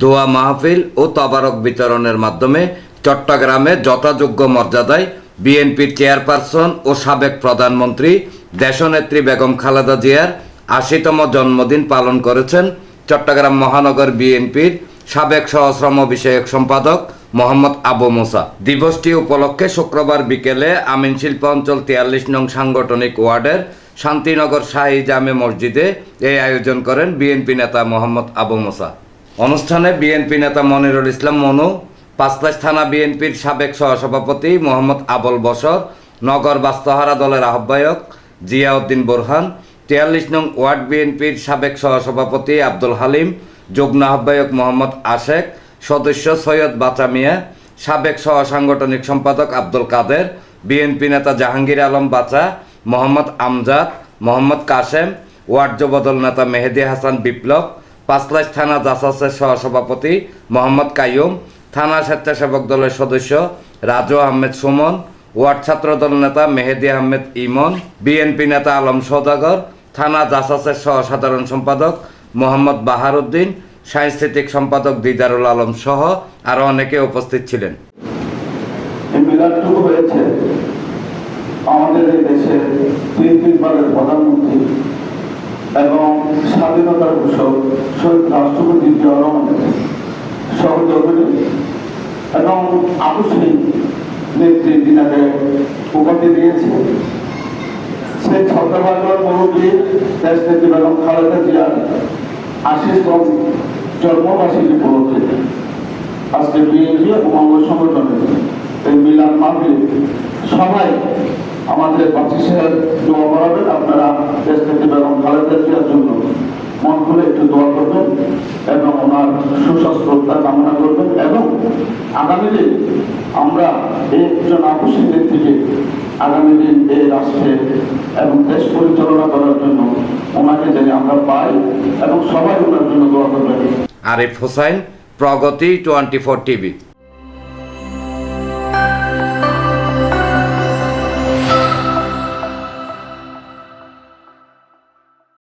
দোয়া মাহফিল ও তবারক বিতরণের মাধ্যমে চট্টগ্রামে যথাযোগ্য মর্যাদায় বিএনপির চেয়ারপারসন ও সাবেক প্রধানমন্ত্রী দেশনেত্রী বেগম খালেদা জিয়ার আশিতম জন্মদিন পালন করেছেন চট্টগ্রাম মহানগর বিএনপির সাবেক সহশ্রম বিষয়ক সম্পাদক মোহাম্মদ আবু মুসা। দিবসটি উপলক্ষে শুক্রবার বিকেলে আমিন শিল্প অঞ্চল তিয়াল্লিশ নং সাংগঠনিক ওয়ার্ডের শান্তিনগর শাহী জামে মসজিদে এই আয়োজন করেন বিএনপি নেতা মোহাম্মদ আবু মুসা। অনুষ্ঠানে বিএনপি নেতা মনিরুল ইসলাম মনু পাঁচলাশ থানা বিএনপির সাবেক সহসভাপতি মোহাম্মদ আবুল বসর নগর বাস্তহারা দলের আহ্বায়ক জিয়াউদ্দিন বোরহান, তিয়াল্লিশ নং ওয়ার্ড বিএনপির সাবেক সহসভাপতি আব্দুল হালিম, যুগ্ম আহ্বায়ক মোহাম্মদ আশেক, সদস্য সৈয়দ বাচা মিয়া, সাবেক সহ সাংগঠনিক সম্পাদক আব্দুল কাদের, বিএনপি নেতা জাহাঙ্গীর আলম বাচা মোহাম্মদ আমজাদ, মোহাম্মদ কাশেম, ওয়ার্ড যুবদল নেতা মেহেদি হাসান বিপ্লব, পাঁচলাইশ থানা জাসাসের সহসভাপতি মোহাম্মদ কাইয়ুম, থানা স্বেচ্ছাসেবক দলের সদস্য রাজু আহমেদ সুমন, ওয়ার্ড ছাত্রদল নেতা মেহেদি আহমেদ ইমন, বিএনপি নেতা আলম সৌদাগর, থানা জাসাসের সহ সাধারণ সম্পাদক মোহাম্মদ বাহারুদ্দিন, সাংস্কৃতিক সম্পাদক দিদারুল আলম সহ আরও অনেকে উপস্থিত ছিলেন। আমাদের এই দেশের তিন তিনবারের প্রধানমন্ত্রী এবং স্বাধীনতার ঘোষক শহীদ রাষ্ট্রপতি জিয়া সহযোগী এবং আবশ্যিক নেত্রী যিনাকে উপাধি দিয়েছে, সেই ছত্রবাজার মুরব্বী দেশ নেত্রী বেগম খালেদা জিয়ার আশিসতম জন্মবার্ষিকী উপলক্ষে আজকে বিএনপি এবং অঙ্গ সংগঠনের এই মিলাদ মাহফিল সবাই আমাদের বাচ্চা দোয়া করাবেন আপনারা দেশ থেকে বেগম খালেদা জন্য মন খুলে একটু দোয়া করবেন এবং ওনার সুস্বাস্থ্যতা কামনা করবেন এবং আগামী দিন আমরা এই একজন আবশ্যিক নেত্রীকে আগামী দিন এই রাষ্ট্রে এবং দেশ পরিচালনা করার জন্য ওনাকে যেন আমরা পাই এবং সবাই ওনার জন্য দোয়া করবেন। Arif Hossain Progoti twenty four TV.